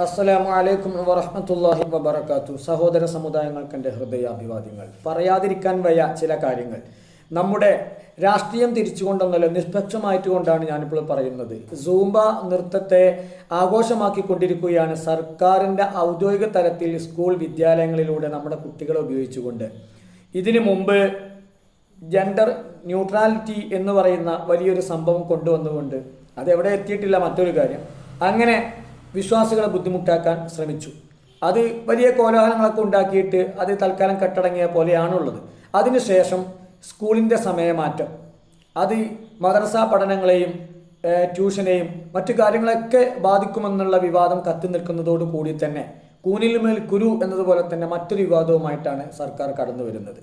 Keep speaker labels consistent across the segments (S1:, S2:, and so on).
S1: അസ്സലാമു അലൈക്കും വറഹമത്തല്ലാഹി വബർക്കാത്തു സഹോദര സമുദായങ്ങൾക്ക് എന്റെ ഹൃദയാഭിവാദ്യങ്ങൾ. പറയാതിരിക്കാൻ വയ്യ ചില കാര്യങ്ങൾ. നമ്മുടെ രാഷ്ട്രീയം തിരിച്ചുകൊണ്ടെന്നല്ല നിഷ്പക്ഷമായിട്ട് കൊണ്ടാണ് ഞാനിപ്പോൾ പറയുന്നത്. സൂംബ നൃത്തത്തെ ആഘോഷമാക്കിക്കൊണ്ടിരിക്കുകയാണ് സർക്കാരിന്റെ ഔദ്യോഗിക തലത്തിൽ സ്കൂൾ വിദ്യാലയങ്ങളിലൂടെ നമ്മുടെ കുട്ടികളെ ഉപയോഗിച്ചുകൊണ്ട്. ഇതിനു മുമ്പ് ജെൻഡർ ന്യൂട്രാലിറ്റി എന്ന് പറയുന്ന വലിയൊരു സംഭവം കൊണ്ടുവന്നുകൊണ്ട് അതെവിടെ എത്തിയിട്ടില്ല മറ്റൊരു കാര്യം. അങ്ങനെ വിശ്വാസികളെ ബുദ്ധിമുട്ടാക്കാൻ ശ്രമിച്ചു. അത് വലിയ കോലാഹലങ്ങളൊക്കെ ഉണ്ടാക്കിയിട്ട് അത് തൽക്കാലം കെട്ടടങ്ങിയ പോലെയാണുള്ളത്. അതിനുശേഷം സ്കൂളിന്റെ സമയമാറ്റം. അത് മദ്രസ പഠനങ്ങളെയും ട്യൂഷനെയും മറ്റു കാര്യങ്ങളൊക്കെ ബാധിക്കുമെന്നുള്ള വിവാദം കത്തി നിൽക്കുന്നതോടു കൂടി തന്നെ കൂനിൽ മേൽ കുരു എന്നതുപോലെ തന്നെ മറ്റൊരു വിവാദവുമായിട്ടാണ് സർക്കാർ കടന്നു വരുന്നത്.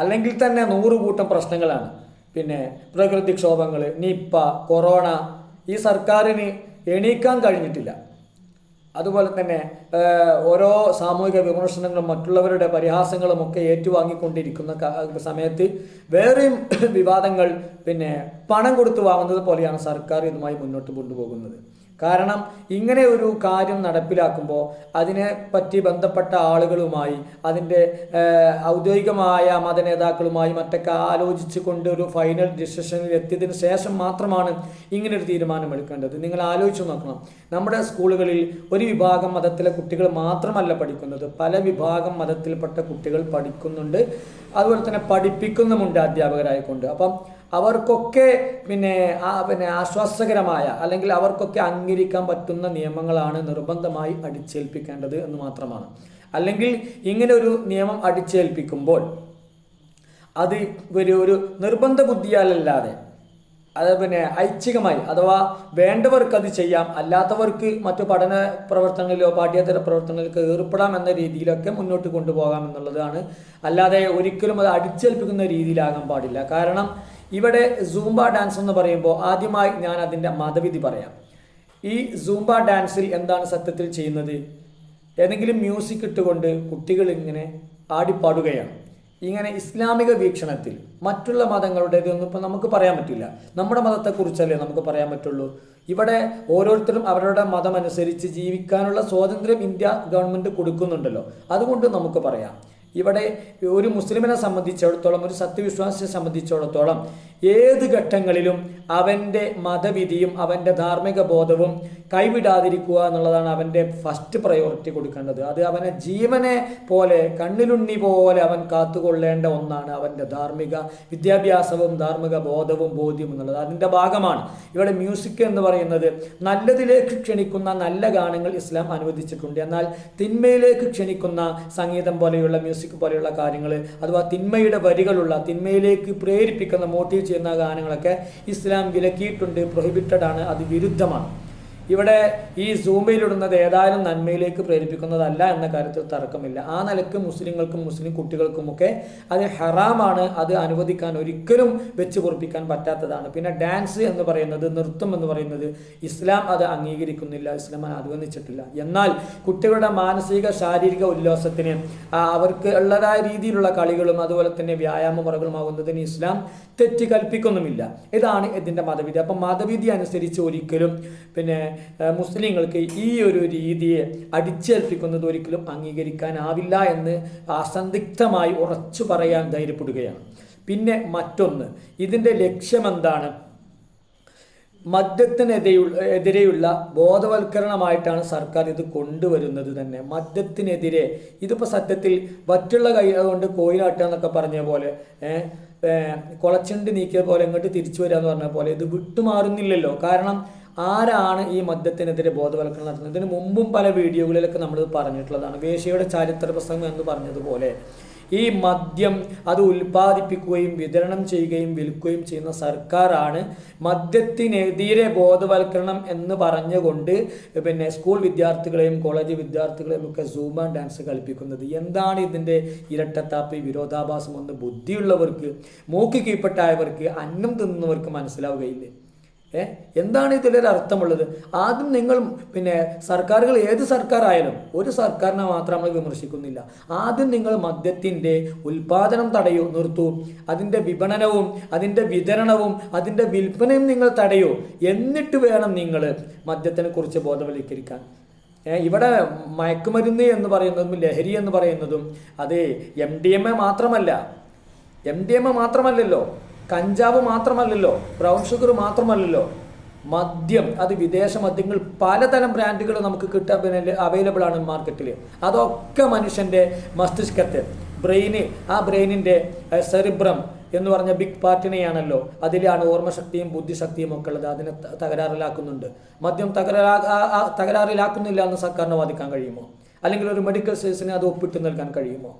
S1: അല്ലെങ്കിൽ തന്നെ നൂറുകൂട്ടം പ്രശ്നങ്ങളാണ്. പിന്നെ പ്രകൃതിക്ഷോഭങ്ങൾ നിപ്പ കൊറോണ ഈ സർക്കാരിന് എണീക്കാൻ കഴിഞ്ഞിട്ടില്ല. അതുപോലെ തന്നെ ഓരോ സാമൂഹിക വിമർശനങ്ങളും മറ്റുള്ളവരുടെ പരിഹാസങ്ങളും ഒക്കെ ഏറ്റുവാങ്ങിക്കൊണ്ടിരിക്കുന്ന സമയത്ത് വേറെയും വിവാദങ്ങൾ പിന്നെ പണം കൊടുത്തു വാങ്ങുന്നത് പോലെയാണ് സർക്കാർ ഇതുമായി മുന്നോട്ട് കൊണ്ടുപോകുന്നത്. കാരണം ഇങ്ങനെ ഒരു കാര്യം നടപ്പിലാക്കുമ്പോൾ അതിനെ പറ്റി ബന്ധപ്പെട്ട ആളുകളുമായി അതിന്റെ ഔദ്യോഗികമായ മതനേതാക്കളുമായി മറ്റൊക്കെ ആലോചിച്ച് കൊണ്ട് ഒരു ഫൈനൽ ഡിസിഷനിൽ എത്തിയതിന് ശേഷം മാത്രമാണ് ഇങ്ങനൊരു ഒരു തീരുമാനമെടുക്കേണ്ടത്. നിങ്ങൾ ആലോചിച്ച് നോക്കണം. നമ്മുടെ സ്കൂളുകളിൽ ഒരു വിഭാഗം മതത്തിലെ കുട്ടികൾ മാത്രമല്ല പഠിക്കുന്നത്. പല വിഭാഗം മതത്തിൽപ്പെട്ട കുട്ടികൾ പഠിക്കുന്നുണ്ട്. അതുപോലെ തന്നെ പഠിപ്പിക്കുന്നുമുണ്ട് അധ്യാപകരായിക്കൊണ്ട്. അപ്പം അവർക്കൊക്കെ പിന്നെ പിന്നെ ആശ്വാസകരമായ അല്ലെങ്കിൽ അവർക്കൊക്കെ അംഗീകരിക്കാൻ പറ്റുന്ന നിയമങ്ങളാണ് നിർബന്ധമായി അടിച്ചേൽപ്പിക്കേണ്ടത് എന്ന് മാത്രമാണ്. അല്ലെങ്കിൽ ഇങ്ങനെ ഒരു നിയമം അടിച്ചേൽപ്പിക്കുമ്പോൾ അത് ഒരു ഒരു നിർബന്ധ ബുദ്ധിയാലല്ലാതെ അത് പിന്നെ ഐച്ഛികമായി അഥവാ വേണ്ടവർക്ക് അത് ചെയ്യാം അല്ലാത്തവർക്ക് മറ്റു പഠന പ്രവർത്തനങ്ങളിലോ പാഠ്യേതര പ്രവർത്തനങ്ങളിലൊക്കെ ഏർപ്പെടാം എന്ന രീതിയിലൊക്കെ മുന്നോട്ട് കൊണ്ടുപോകാം എന്നുള്ളതാണ് അല്ലാതെ ഒരിക്കലും അത് അടിച്ചേൽപ്പിക്കുന്ന രീതിയിലാകാൻ പാടില്ല. കാരണം ഇവിടെ സൂംബ ഡാൻസ് എന്ന് പറയുമ്പോൾ ആദ്യമായി ഞാൻ അതിന്റെ മതവിധി പറയാം. ഈ സൂംബ ഡാൻസിൽ എന്താണ് സത്യത്തിൽ ചെയ്യുന്നത്? ഏതെങ്കിലും മ്യൂസിക് ഇട്ടുകൊണ്ട് കുട്ടികൾ ഇങ്ങനെ ആടിപ്പാടുകയാണ്. ഇങ്ങനെ ഇസ്ലാമിക വീക്ഷണത്തിൽ മറ്റുള്ള മതങ്ങളുടേതൊന്നും ഇപ്പം നമുക്ക് പറയാൻ പറ്റില്ല. നമ്മുടെ മതത്തെക്കുറിച്ചല്ലേ നമുക്ക് പറയാൻ പറ്റുള്ളൂ. ഇവിടെ ഓരോരുത്തരും അവരുടെ മതം അനുസരിച്ച് ജീവിക്കാനുള്ള സ്വാതന്ത്ര്യം ഇന്ത്യ ഗവൺമെന്റ് കൊടുക്കുന്നുണ്ടല്ലോ. അതുകൊണ്ട് നമുക്ക് പറയാം. ഇവിടെ ഒരു മുസ്ലിമിനെ സംബന്ധിച്ചിടത്തോളം ഒരു സത്യവിശ്വാസിയെ സംബന്ധിച്ചിടത്തോളം ഏത് ഘട്ടങ്ങളിലും അവന്റെ മതവിധിയും അവന്റെ ധാർമ്മിക ബോധവും കൈവിടാതിരിക്കുക എന്നുള്ളതാണ് അവന്റെ ഫസ്റ്റ് പ്രയോറിറ്റി കൊടുക്കേണ്ടത്. അത് അവനെ ജീവനെ പോലെ കണ്ണിലുണ്ണി പോലെ അവൻ കാത്തുകൊള്ളേണ്ട ഒന്നാണ് അവന്റെ ധാർമ്മിക വിദ്യാഭ്യാസവും ധാർമ്മിക ബോധവും ബോധ്യവും എന്നുള്ളത്. അതിന്റെ ഭാഗമാണ് ഇവിടെ മ്യൂസിക് എന്ന് പറയുന്നത്. നല്ലതിലേക്ക് ക്ഷണിക്കുന്ന നല്ല ഗാനങ്ങൾ ഇസ്ലാം അനുവദിച്ചിട്ടുണ്ട്. എന്നാൽ തിന്മയിലേക്ക് ക്ഷണിക്കുന്ന സംഗീതം പോലെയുള്ള മ്യൂസിക് പോലെയുള്ള കാര്യങ്ങൾ അഥവാ തിന്മയുടെ വരികളുള്ള തിന്മയിലേക്ക് പ്രേരിപ്പിക്കുന്ന മോട്ടീവ് ചെയ്യുന്ന ഗാനങ്ങളൊക്കെ ഇസ്ലാം വിലക്കിയിട്ടുണ്ട് പ്രൊഹിബിറ്റഡ് ആണ് അത് വിരുദ്ധമാണ്. ഇവിടെ ഈ സൂമയിലിടുന്നത് ഏതായാലും നന്മയിലേക്ക് പ്രേരിപ്പിക്കുന്നതല്ല എന്ന കാര്യത്തിൽ തർക്കമില്ല. ആ നിലയ്ക്ക് മുസ്ലിങ്ങൾക്കും മുസ്ലിം കുട്ടികൾക്കുമൊക്കെ അത് ഹറാമാണ്. അത് അനുവദിക്കാൻ ഒരിക്കലും വെച്ച് പൊറപ്പിക്കാൻ പറ്റാത്തതാണ്. പിന്നെ ഡാൻസ് എന്ന് പറയുന്നത് നൃത്തം എന്ന് പറയുന്നത് ഇസ്ലാം അത് അംഗീകരിക്കുന്നില്ല. ഇസ്ലാം അനുവദിച്ചിട്ടില്ല. എന്നാൽ കുട്ടികളുടെ മാനസിക ശാരീരിക ഉല്ലാസത്തിന് അവർക്ക് ഉള്ളതായ രീതിയിലുള്ള കളികളും അതുപോലെ തന്നെ വ്യായാമ മുറകളുമാകുന്നതിന് ഇസ്ലാം തെറ്റ് കൽപ്പിക്കുന്നുമില്ല. ഇതാണ് ഇതിന്റെ മതവിധി. അപ്പം മതവിധി അനുസരിച്ച് ഒരിക്കലും പിന്നെ മുസ്ലിങ്ങൾക്ക് ഈ ഒരു രീതിയെ അടിച്ചേൽപ്പിക്കുന്നത് ഒരിക്കലും അംഗീകരിക്കാനാവില്ല എന്ന് അസന്ദിഗ്ധമായി ഉറച്ചു പറയാൻ ധൈര്യപ്പെടുകയാണ്. പിന്നെ മറ്റൊന്ന് ഇതിന്റെ ലക്ഷ്യമെന്താണ്? മദ്യത്തിനെതിരെയുള്ള എതിരെയുള്ള ബോധവൽക്കരണമായിട്ടാണ് സർക്കാർ ഇത് കൊണ്ടുവരുന്നത് തന്നെ. മദ്യത്തിനെതിരെ ഇതിപ്പോൾ സത്യത്തിൽ മറ്റുള്ള കൈ കൊണ്ട് കോയിലാട്ടുക എന്നൊക്കെ പറഞ്ഞ പോലെ കുളച്ചുണ്ട് നീക്കിയ പോലെ ഇങ്ങോട്ട് തിരിച്ചു വരിക എന്ന് പറഞ്ഞ പോലെ ഇത് വിട്ടുമാറുന്നില്ലല്ലോ. കാരണം ആരാണ് ഈ മദ്യത്തിനെതിരെ ബോധവൽക്കരണം നടത്തുന്നത്? ഇതിന് മുമ്പും പല വീഡിയോകളിലൊക്കെ നമ്മൾ പറഞ്ഞിട്ടുള്ളതാണ്. വേശ്യയുടെ ചരിത്ര പ്രസംഗം എന്ന് പറഞ്ഞതുപോലെ ഈ മദ്യം അത് ഉൽപ്പാദിപ്പിക്കുകയും വിതരണം ചെയ്യുകയും വിൽക്കുകയും ചെയ്യുന്ന സർക്കാരാണ് മദ്യത്തിനെതിരെ ബോധവൽക്കരണം എന്ന് പറഞ്ഞുകൊണ്ട് പിന്നെ സ്കൂൾ വിദ്യാർത്ഥികളെയും കോളേജ് വിദ്യാർത്ഥികളെയും ഒക്കെ സൂമ ഡാൻസ് കളിപ്പിക്കുന്നത്. എന്താണ് ഇതിന്റെ ഇരട്ടത്താപ്പ് വിരോധാഭാസം ഒന്ന് ബുദ്ധിയുള്ളവർക്ക് മൂക്ക് കീഴ്പ്പെട്ടായവർക്ക് അന്നം തിന്നുന്നവർക്ക് മനസ്സിലാവുകയില്ലേ? ഏ? എന്താണ് ഇതിലൊരു അർത്ഥമുള്ളത്? ആദ്യം നിങ്ങൾ പിന്നെ സർക്കാരുകൾ ഏത് സർക്കാരായാലും ഒരു സർക്കാരിനെ മാത്രം നമ്മൾ വിമർശിക്കുന്നില്ല. ആദ്യം നിങ്ങൾ മദ്യത്തിന്റെ ഉൽപാദനം തടയൂ നിർത്തൂ. അതിന്റെ വിപണനവും അതിന്റെ വിതരണവും അതിന്റെ വിൽപ്പനയും നിങ്ങൾ തടയൂ. എന്നിട്ട് വേണം നിങ്ങൾ മദ്യത്തിനെ കുറിച്ച് ബോധവൽക്കരിക്കാൻ. ഇവിടെ മയക്കുമരുന്ന് എന്ന് പറയുന്നതും ലഹരി എന്ന് പറയുന്നതും അത് എം ഡി എം എ മാത്രമല്ല. എം ഡി എം എ മാത്രമല്ലല്ലോ. കഞ്ചാവ് മാത്രമല്ലല്ലോ ബ്രൗൺ ഷുഗർ മാത്രമല്ലല്ലോ. മദ്യം അത് വിദേശ മദ്യങ്ങൾ പലതരം ബ്രാൻഡുകൾ നമുക്ക് കിട്ടാൻ അവൈലബിൾ ആണ് മാർക്കറ്റിൽ അതൊക്കെ മനുഷ്യന്റെ മസ്തിഷ്കത്തെ ബ്രെയിന് ആ ബ്രെയിനിന്റെ സെറിബ്രം എന്ന് പറഞ്ഞ ബിഗ് പാർട്ടിനെയാണല്ലോ അതിലാണ് ഓർമ്മശക്തിയും ബുദ്ധിശക്തിയും ഒക്കെ ഉള്ളത്. അതിനെ തകരാറിലാക്കുന്നുണ്ട്. മദ്യം തകരാ തകരാറിലാക്കുന്നില്ല എന്ന് സർക്കാരിന് വാദിക്കാൻ കഴിയുമോ? അല്ലെങ്കിൽ ഒരു മെഡിക്കൽ സയൻസിന് അത് ഒപ്പിട്ട് നൽകാൻ കഴിയുമോ?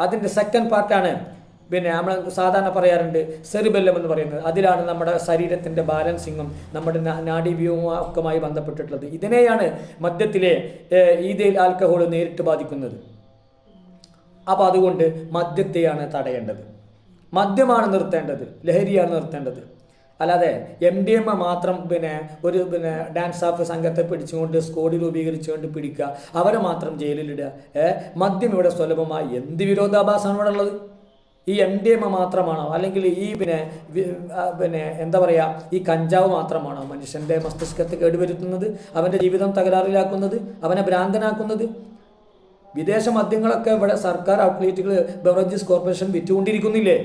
S1: അതിന്റെ സെക്കൻഡ് പാർട്ടാണ് പിന്നെ നമ്മൾ സാധാരണ പറയാറുണ്ട് സെറിബെല്ലം എന്ന് പറയുന്നത്. അതിലാണ് നമ്മുടെ ശരീരത്തിന്റെ ബാലൻസിങ്ങും നമ്മുടെ നാ- നാഡീവ്യൂഹവും ഒക്കെയുമായി ബന്ധപ്പെട്ടിട്ടുള്ളത്. ഇതിനെയാണ് മദ്യത്തിലെ ഈതയിൽ ആൽക്കഹോൾ നേരിട്ട് ബാധിക്കുന്നത്. അപ്പോൾ അതുകൊണ്ട് മദ്യത്തെയാണ് തടയേണ്ടത്. മദ്യമാണ് നിർത്തേണ്ടത്. ലഹരിയാണ് നിർത്തേണ്ടത്. അല്ലാതെ എം ഡി എം മാത്രം പിന്നെ ഒരു പിന്നെ ഡാൻസ് ഓഫ് സംഘത്തെ പിടിച്ചുകൊണ്ട് സ്കോഡ് രൂപീകരിച്ചുകൊണ്ട് പിടിക്കുക അവരെ മാത്രം ജയിലിലിടുക മദ്യം ഇവിടെ സുലഭമായി എന്ത് വിരോധാഭാസമാണ് ഇവിടെ ഉള്ളത്? ഈ എം ഡി എം മാത്രമാണോ? അല്ലെങ്കിൽ ഈ പിന്നെ പിന്നെ എന്താ പറയുക ഈ കഞ്ചാവ് മാത്രമാണോ മനുഷ്യന്റെ മസ്തിഷ്കത്തെ കേടുവരുത്തുന്നത്? അവന്റെ ജീവിതം തകരാറിലാക്കുന്നത്? അവനെ ഭ്രാന്തനാക്കുന്നത്? വിദേശ മദ്യങ്ങളൊക്കെ ഇവിടെ സർക്കാർ ഔട്ട്ലെറ്റുകൾ ബെവറേജസ് കോർപ്പറേഷൻ വിറ്റുകൊണ്ടിരിക്കുന്നില്ലേ?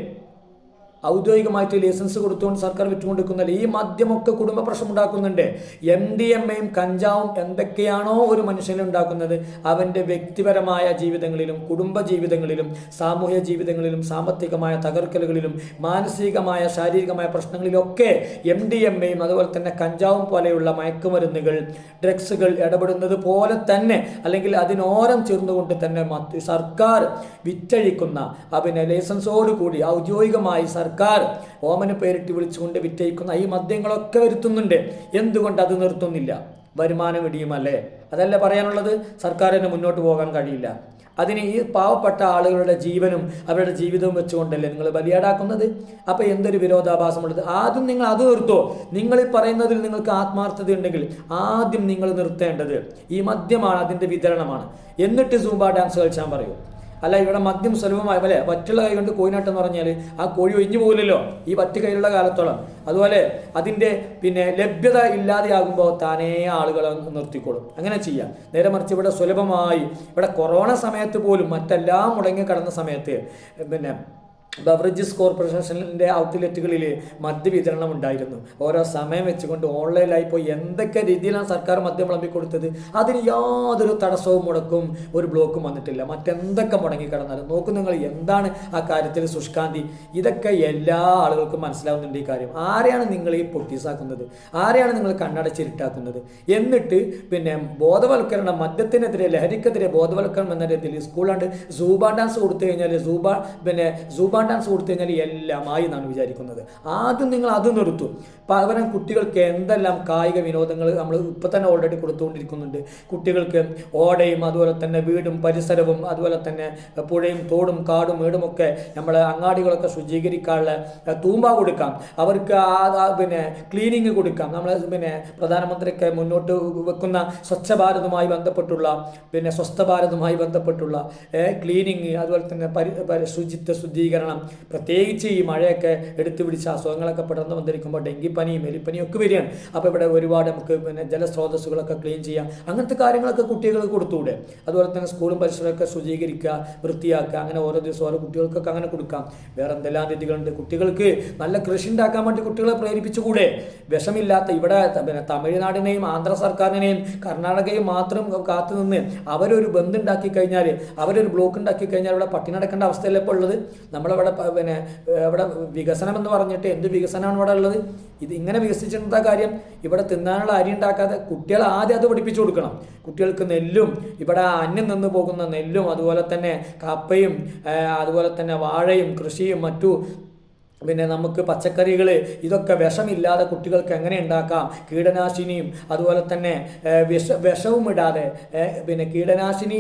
S1: ഔദ്യോഗികമായിട്ട് ലൈസൻസ് കൊടുത്തുകൊണ്ട് സർക്കാർ വിറ്റുകൊണ്ടിരിക്കുന്നില്ല ഈ മദ്യമൊക്കെ കുടുംബ പ്രശ്നം ഉണ്ടാക്കുന്നുണ്ട് എം ഡി എം എയും കഞ്ചാവും എന്തൊക്കെയാണോ ഒരു മനുഷ്യനെ ഉണ്ടാക്കുന്നത് അവന്റെ വ്യക്തിപരമായ ജീവിതങ്ങളിലും കുടുംബ ജീവിതങ്ങളിലും സാമൂഹ്യ ജീവിതങ്ങളിലും സാമ്പത്തികമായ തകർക്കലുകളിലും മാനസികമായ ശാരീരികമായ പ്രശ്നങ്ങളിലൊക്കെ എം ഡി എം എയും അതുപോലെ തന്നെ കഞ്ചാവും പോലെയുള്ള മയക്കുമരുന്നുകൾ ഡ്രഗ്സുകൾ ഇടപെടുന്നത് പോലെ തന്നെ അല്ലെങ്കിൽ അതിനോരം ചേർന്നുകൊണ്ട് തന്നെ സർക്കാർ വിറ്റഴിക്കുന്ന അവനെ ലൈസൻസോടുകൂടി ലൈസൻസോട് ഔദ്യോഗികമായി സർക്കാർ ഓമന പേരിട്ട് വിളിച്ചുകൊണ്ട് വിറ്റയിക്കുന്ന ഈ മദ്യങ്ങളൊക്കെ വരുത്തുന്നുണ്ട്. എന്തുകൊണ്ട് അത് നിർത്തുന്നില്ല? വരുമാനം ഇടിയുമല്ലേ? അതല്ല പറയാനുള്ളത്? സർക്കാരിന് മുന്നോട്ട് പോകാൻ കഴിയില്ല. അതിന് ഈ പാവപ്പെട്ട ആളുകളുടെ ജീവനും അവരുടെ ജീവിതവും വെച്ചുകൊണ്ടല്ലേ നിങ്ങൾ ബലിയാടാക്കുന്നത്? അപ്പോൾ എന്തൊരു വിരോധാഭാസമുള്ളത്? ആദ്യം നിങ്ങൾ അത് നിർത്തോ. നിങ്ങൾ ഈ പറയുന്നതിൽ നിങ്ങൾക്ക് ആത്മാർത്ഥത ഉണ്ടെങ്കിൽ ആദ്യം നിങ്ങൾ നിർത്തേണ്ടത് ഈ മദ്യമാണ് അതിന്റെ വിതരണമാണ്. എന്നിട്ട് സൂംബ ഡാൻസ് കളിച്ചാൻ പറയൂ. അല്ല ഇവിടെ മദ്യം സുലഭമായി അല്ലേ? വറ്റുള്ള കൈ കൊണ്ട് കോയിനാട്ടം എന്ന് പറഞ്ഞാൽ ആ കോഴി ഒഴിഞ്ഞു പോകില്ലല്ലോ. ഈ വറ്റ് കൈയുള്ള കാലത്തോളം. അതുപോലെ അതിന്റെ പിന്നെ ലഭ്യത ഇല്ലാതെയാകുമ്പോൾ താനേ ആളുകൾ നിർത്തിക്കോളും. അങ്ങനെ ചെയ്യാം. നേരെ മറിച്ച് ഇവിടെ സുലഭമായി ഇവിടെ കൊറോണ സമയത്ത് പോലും മറ്റെല്ലാം മുടങ്ങി കടന്ന സമയത്ത് പിന്നെ ബവറേജസ് കോർപ്പറേഷന്റെ ഔട്ട്ലെറ്റുകളിൽ മദ്യവിതരണം ഉണ്ടായിരുന്നു. ഓരോ സമയം വെച്ചുകൊണ്ട് ഓൺലൈനായി പോയി എന്തൊക്കെ രീതിയിലാണ് സർക്കാർ മദ്യം വിളമ്പി കൊടുത്തത് അതിന് യാതൊരു തടസ്സവും മുടക്കും ഒരു ബ്ലോക്കും വന്നിട്ടില്ല. മറ്റെന്തൊക്കെ മുടങ്ങി കിടന്നാലും നോക്കൂ നിങ്ങൾ എന്താണ് ആ കാര്യത്തിൽ സുഷ്കാന്തി. ഇതൊക്കെ എല്ലാ ആളുകൾക്കും മനസ്സിലാവുന്നുണ്ട് ഈ കാര്യം. ആരെയാണ് നിങ്ങൾ ഈ പൊട്ടീസാക്കുന്നത്? ആരെയാണ് നിങ്ങൾ കണ്ണടച്ചിരുട്ടാക്കുന്നത്? എന്നിട്ട് പിന്നെ ബോധവൽക്കരണം മദ്യത്തിനെതിരെ ലഹരിക്കെതിരെ ബോധവൽക്കരണം എന്ന രീതിയിൽ സ്കൂളാണ്ട് സൂബ ഡാൻസ് കൊടുത്തു കഴിഞ്ഞാൽ സൂബ പിന്നെ സൂബ ഡാൻസ് കൊടുത്തു കഴിഞ്ഞാൽ എല്ലാമായി എന്നാണ് വിചാരിക്കുന്നത്. ആദ്യം നിങ്ങൾ അത് നിർത്തും. പകരം കുട്ടികൾക്ക് എന്തെല്ലാം കായിക വിനോദങ്ങൾ നമ്മൾ ഇപ്പം തന്നെ ഓൾറെഡി കൊടുത്തുകൊണ്ടിരിക്കുന്നുണ്ട്. കുട്ടികൾക്ക് ഓടയും അതുപോലെ തന്നെ വീടും പരിസരവും അതുപോലെ തന്നെ പുഴയും തോടും കാടും വീടുമൊക്കെ നമ്മൾ അങ്ങാടികളൊക്കെ ശുചീകരിക്കാനുള്ള തൂമ്പ കൊടുക്കാം. അവർക്ക് പിന്നെ ക്ലീനിങ് കൊടുക്കാം. നമ്മൾ പിന്നെ പ്രധാനമന്ത്രിക്ക് മുന്നോട്ട് വെക്കുന്ന സ്വച്ഛ ഭാരതുമായി ബന്ധപ്പെട്ടുള്ള പിന്നെ സ്വസ്ഥ ഭാരതുമായി ബന്ധപ്പെട്ടുള്ള ക്ലീനിങ് അതുപോലെ തന്നെ പരി- ശുചിത്വ ശുദ്ധീകരണം പ്രത്യേകിച്ച് ഈ മഴയൊക്കെ എടുത്തു പിടിച്ച അസുഖങ്ങളൊക്കെ പടർന്നു വന്നിരിക്കുമ്പോൾ ഡെങ്കിപ്പനിയും എലിപ്പനിയും ഒക്കെ വരികയാണ്. അപ്പോൾ ഇവിടെ ഒരുപാട് നമുക്ക് പിന്നെ ജലസ്രോതസ്സുകളൊക്കെ ക്ലീൻ ചെയ്യാം. അങ്ങനത്തെ കാര്യങ്ങളൊക്കെ കുട്ടികൾക്ക് കൊടുത്തുകൂടെ? അതുപോലെ തന്നെ സ്കൂളും പരിസരമൊക്കെ ശുചീകരിക്കുക വൃത്തിയാക്കുക അങ്ങനെ ഓരോ ദിവസം ഓരോ കുട്ടികൾക്കൊക്കെ അങ്ങനെ കൊടുക്കാം. വേറെ എന്തെല്ലാം രീതികളുണ്ട്? കുട്ടികൾക്ക് നല്ല കൃഷി ഉണ്ടാക്കാൻ വേണ്ടി കുട്ടികളെ പ്രേരിപ്പിച്ചുകൂടെ? വിഷമില്ലാത്ത ഇവിടെ പിന്നെ തമിഴ്നാടിനെയും ആന്ധ്ര സർക്കാരിനെയും കർണാടകയും മാത്രം കാത്തു നിന്ന് അവരൊരു ബന്ധുണ്ടാക്കി കഴിഞ്ഞാൽ അവരൊരു ബ്ലോക്ക് ഉണ്ടാക്കി കഴിഞ്ഞാൽ ഇവിടെ പട്ടിണി നടക്കേണ്ട അവസ്ഥയല്ലേ ഇപ്പോൾ ഉള്ളത്? നമ്മളവിടെ പ- പിന്നെ അവിടെ വികസനം എന്ന് പറഞ്ഞിട്ട് എന്ത് വികസനമാണ് ഇവിടെ ഉള്ളത്? ഇത് ഇങ്ങനെ വികസിച്ചിട്ട കാര്യം. ഇവിടെ തിന്നാനുള്ള അരി ഉണ്ടാക്കാതെ കുട്ടികൾ ആദ്യം അത് പഠിപ്പിച്ചു കൊടുക്കണം. കുട്ടികൾക്ക് നെല്ലും ഇവിടെ അന്യം നിന്ന് പോകുന്ന നെല്ലും അതുപോലെ തന്നെ കപ്പയും അതുപോലെ തന്നെ വാഴയും കൃഷിയും മറ്റു പിന്നെ നമുക്ക് പച്ചക്കറികൾ ഇതൊക്കെ വിഷമില്ലാതെ കുട്ടികൾക്ക് എങ്ങനെ ഉണ്ടാക്കാം? കീടനാശിനിയും അതുപോലെ തന്നെ വിഷ വിഷവും ഇടാതെ പിന്നെ കീടനാശിനി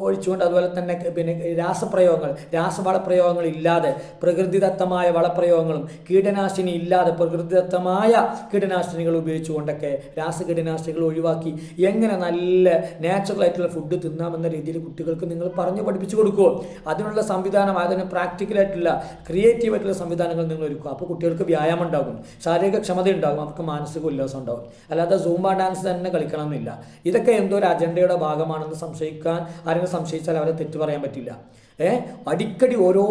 S1: ഒഴിച്ചുകൊണ്ട് അതുപോലെ തന്നെ പിന്നെ രാസപ്രയോഗങ്ങൾ രാസവളപ്രയോഗങ്ങൾ ഇല്ലാതെ പ്രകൃതിദത്തമായ വളപ്രയോഗങ്ങളും കീടനാശിനി ഇല്ലാതെ പ്രകൃതിദത്തമായ കീടനാശിനികൾ ഉപയോഗിച്ചുകൊണ്ടൊക്കെ രാസ കീടനാശിനികൾ ഒഴിവാക്കി എങ്ങനെ നല്ല നാച്ചുറലായിട്ടുള്ള ഫുഡ് തിന്നാമെന്ന രീതിയിൽ കുട്ടികൾക്ക് നിങ്ങൾ പറഞ്ഞു പഠിപ്പിച്ചു കൊടുക്കുമോ അതിനുള്ള സംവിധാനം അതിന് പ്രാക്ടിക്കലായിട്ടുള്ള ക്രിയേറ്റീവായിട്ടുള്ള സംവിധാനം സംവിധാനങ്ങൾ നിങ്ങൾ ഒരുക്കുക അപ്പോൾ കുട്ടികൾക്ക് വ്യായാമം ഉണ്ടാകും. ശാരീരിക ക്ഷമത ഉണ്ടാകും. അവർക്ക് മാനസിക ഉല്ലാസം ഉണ്ടാകും. അല്ലാതെ സൂംബ ഡാൻസ് തന്നെ കളിക്കണം എന്നില്ല ഇതൊക്കെ എന്തോ ഒരു അജണ്ടയുടെ ഭാഗമാണെന്ന് സംശയിക്കാൻ ആരെങ്കിലും സംശയിച്ചാൽ അവരെ തെറ്റ് പറയാൻ പറ്റില്ല. ഏ? അടിക്കടി ഓരോ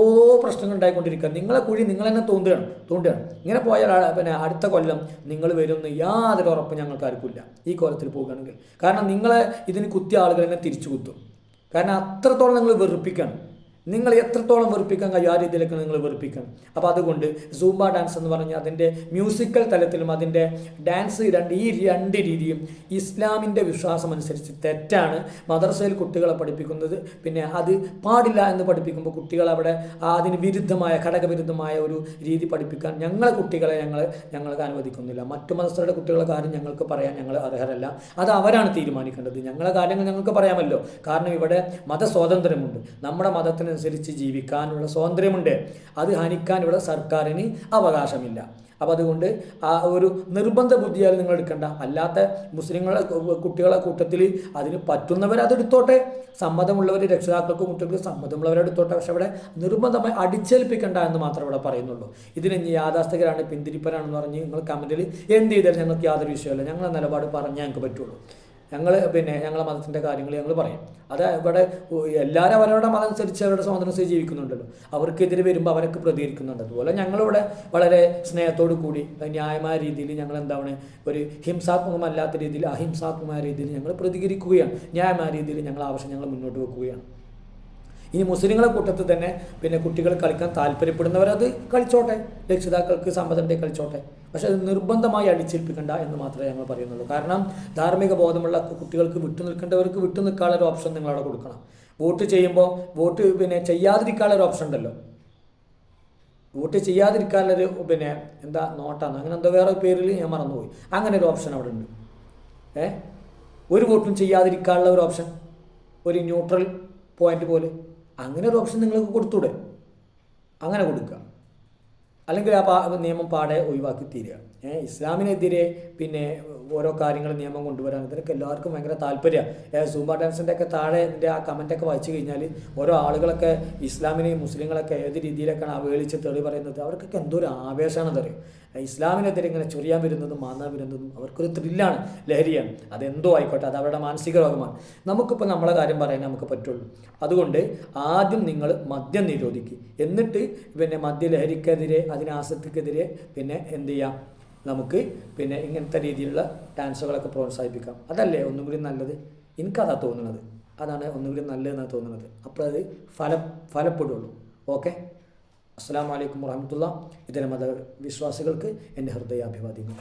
S1: പ്രശ്നങ്ങൾ ഉണ്ടായിക്കൊണ്ടിരിക്കുക. നിങ്ങളെ കുഴി നിങ്ങൾ തന്നെ തോണ്ടുകയാണ്. തോണ്ടുകയാണ്. ഇങ്ങനെ പോയാൽ പിന്നെ അടുത്ത കൊല്ലം നിങ്ങൾ വരുമെന്ന് യാതൊരു ഉറപ്പ് ഞങ്ങൾക്ക് ആർക്കില്ല ഈ കോലത്തിൽ പോകുകയാണെങ്കിൽ കാരണം നിങ്ങളെ ഇതിന് കുത്തിയ ആളുകൾ തന്നെ തിരിച്ചു കുത്തും. കാരണം അത്രത്തോളം നിങ്ങൾ വെറുപ്പിക്കണം. നിങ്ങൾ എത്രത്തോളം വെറുപ്പിക്കാൻ കഴിയും? ആ രീതിയിലേക്ക് നിങ്ങൾ വെറുപ്പിക്കണം അപ്പോൾ അതുകൊണ്ട് സൂംബ ഡാൻസ് എന്ന് പറഞ്ഞാൽ അതിന്റെ മ്യൂസിക്കൽ തലത്തിലും അതിന്റെ ഡാൻസ് രണ്ട് ഈ രണ്ട് രീതിയും ഇസ്ലാമിന്റെ വിശ്വാസം അനുസരിച്ച് തെറ്റാണ്. മദർസയിൽ കുട്ടികളെ പഠിപ്പിക്കുന്നത് പിന്നെ അത് പാടില്ല എന്ന് പഠിപ്പിക്കുമ്പോൾ കുട്ടികൾ അവിടെ അതിന് വിരുദ്ധമായ ഘടകവിരുദ്ധമായ ഒരു രീതി പഠിപ്പിക്കാൻ ഞങ്ങളെ കുട്ടികളെ ഞങ്ങൾ ഞങ്ങൾക്ക് അനുവദിക്കുന്നില്ല. മറ്റു മതസ്ഥരുടെ കുട്ടികളുടെ കാര്യം ഞങ്ങൾക്ക് പറയാൻ ഞങ്ങൾ അർഹരല്ല. അത് അവരാണ് തീരുമാനിക്കേണ്ടത്. ഞങ്ങളെ കാര്യങ്ങൾ ഞങ്ങൾക്ക് പറയാമല്ലോ. കാരണം ഇവിടെ മതസ്വാതന്ത്ര്യമുണ്ട്. നമ്മുടെ മതത്തിനനുസരിച്ച് ജീവിക്കാനുള്ള സ്വാതന്ത്ര്യമുണ്ട്. അത് ഹനിക്കാൻ ഇവിടെ സർക്കാരിന് അവകാശമില്ല. അപ്പോൾ അതുകൊണ്ട് ആ ഒരു നിർബന്ധ ബുദ്ധിയാൽ നിങ്ങൾ എടുക്കേണ്ട. അല്ലാത്ത മുസ്ലിങ്ങളെ കുട്ടികളെ കൂട്ടത്തിൽ അതിന് പറ്റുന്നവർ അതെടുത്തോട്ടെ സമ്മതമുള്ളവർ രക്ഷിതാക്കൾക്കും കുട്ടികൾക്ക് സമ്മതമുള്ളവരെ എടുത്തോട്ടെ. പക്ഷെ അവിടെ നിർബന്ധമായി അടിച്ചേൽപ്പിക്കേണ്ട എന്ന് മാത്രമേ ഇവിടെ പറയുന്നുള്ളൂ. ഇതിന് ഇനി യാഥാസ്ഥികരാണ് പിന്തിരിപ്പനാണെന്ന് പറഞ്ഞ് നിങ്ങൾ കമന്റിൽ എന്ത് ചെയ്താലും ഞങ്ങൾക്ക് യാതൊരു വിഷയമല്ല. ഞങ്ങളെ നിലപാട് പറഞ്ഞാൽ ഞങ്ങൾക്ക് പറ്റുള്ളൂ. ഞങ്ങൾ പിന്നെ ഞങ്ങളെ മതത്തിന്റെ കാര്യങ്ങൾ ഞങ്ങൾ പറയും. അത് ഇവിടെ എല്ലാവരും അവരവരുടെ മതം അനുസരിച്ച് അവരുടെ സ്വാതന്ത്ര്യം ജീവിക്കുന്നുണ്ടല്ലോ. അവർക്കെതിരെ വരുമ്പോൾ അവരൊക്കെ പ്രതികരിക്കുന്നുണ്ട്. അതുപോലെ ഞങ്ങളിവിടെ വളരെ സ്നേഹത്തോടു കൂടി ന്യായമായ രീതിയിൽ ഞങ്ങൾ എന്താണ് ഒരു ഹിംസാത്മകമല്ലാത്ത രീതിയിൽ അഹിംസാത്മകമായ രീതിയിൽ ഞങ്ങൾ പ്രതികരിക്കുകയാണ്. ന്യായമായ രീതിയിൽ ഞങ്ങൾ ആവശ്യം ഞങ്ങൾ മുന്നോട്ട് വെക്കുകയാണ്. ഇനി മുസ്ലിങ്ങളെ കൂട്ടത്തിൽ തന്നെ പിന്നെ കുട്ടികൾ കളിക്കാൻ താല്പര്യപ്പെടുന്നവർ അത് കളിച്ചോട്ടെ. രക്ഷിതാക്കൾക്ക് സമ്മതമുണ്ടെങ്കിൽ കളിച്ചോട്ടെ. പക്ഷെ അത് നിർബന്ധമായി അടിച്ചേൽപ്പിക്കണ്ട എന്ന് മാത്രമേ ഞങ്ങൾ പറയുന്നുള്ളൂ. കാരണം ധാർമ്മിക ബോധമുള്ള കുട്ടികൾക്ക് വിട്ടു നിൽക്കേണ്ടവർക്ക് വിട്ടു നിൽക്കാനുള്ള ഒരു ഓപ്ഷൻ നിങ്ങൾ അവിടെ കൊടുക്കണം. വോട്ട് ചെയ്യുമ്പോൾ വോട്ട് പിന്നെ ചെയ്യാതിരിക്കാനുള്ള ഒരു ഓപ്ഷൻ ഉണ്ടല്ലോ. വോട്ട് ചെയ്യാതിരിക്കാനുള്ളൊരു പിന്നെ എന്താ നോട്ടാണ്. അങ്ങനെ എന്തോ വേറെ പേരിൽ ഞാൻ മറന്നുപോയി. അങ്ങനെ ഒരു ഓപ്ഷൻ അവിടെ ഉണ്ട്. ഏ? ഒരു വോട്ടും ചെയ്യാതിരിക്കാനുള്ള ഒരു ഓപ്ഷൻ. ഒരു ന്യൂട്രൽ പോയിന്റ് പോലെ. അങ്ങനെ ഒരു ഓപ്ഷൻ നിങ്ങൾക്ക് കൊടുത്തൂടെ. അങ്ങനെ കൊടുക്കുക അല്ലെങ്കിൽ ആ നിയമം പാടെ ഒഴിവാക്കി തീരുക. ഇസ്ലാമിനെതിരെ പിന്നെ ഓരോ കാര്യങ്ങൾ നിയമം കൊണ്ടുവരാൻ ഇതിനൊക്കെ എല്ലാവർക്കും ഭയങ്കര താല്പര്യമാണ് സൂമ്പ ഡാൻസിന്റെ ഒക്കെ താഴെ എന്റെ ആ കമന്റൊക്കെ വായിച്ചു കഴിഞ്ഞാൽ ഓരോ ആളുകളൊക്കെ ഇസ്ലാമിനെയും മുസ്ലിങ്ങളൊക്കെ ഏത് രീതിയിലൊക്കെയാണ് അവഹേളിച്ച് തെളി പറയുന്നത്? അവർക്കൊക്കെ എന്തോ ഒരു ആവേശമാണെന്ന് അറിയും ഇസ്ലാമിനെതിരെ ഇങ്ങനെ ചൊറിയാൻ വരുന്നതും മാന്നാൻ വരുന്നതും അവർക്കൊരു ത്രില്ലാണ് ലഹരിയാണ്. അതെന്തോ ആയിക്കോട്ടെ അത് അവരുടെ മാനസിക രോഗമാണ്. നമുക്കിപ്പോൾ നമ്മളെ കാര്യം പറയാനേ നമുക്ക് പറ്റുള്ളൂ. അതുകൊണ്ട് ആദ്യം നിങ്ങൾ മദ്യം നിരോധിക്കുക എന്നിട്ട് പിന്നെ മദ്യലഹരിക്കെതിരെ അതിന് ആസക്തിക്കെതിരെ പിന്നെ എന്ത് ചെയ്യാം? നമുക്ക് പിന്നെ ഇങ്ങനത്തെ രീതിയിലുള്ള ഡാൻസുകളൊക്കെ പ്രോത്സാഹിപ്പിക്കാം. അതല്ലേ ഒന്നും കൂടി നല്ലത്? എനിക്കതാ തോന്നുന്നത്. അതാണ് ഒന്നും കൂടി നല്ലതെന്നാണ് തോന്നുന്നത്. അപ്പോൾ അത് ഫലം ഫലപ്പെടുള്ളൂ. ഓക്കെ? അസ്സാം വലൈക്കും വർഹമത്തുള്ള ഇതര മത വിശ്വാസികൾക്ക് എന്റെ ഹൃദയാഭിവാദ്യങ്ങൾ.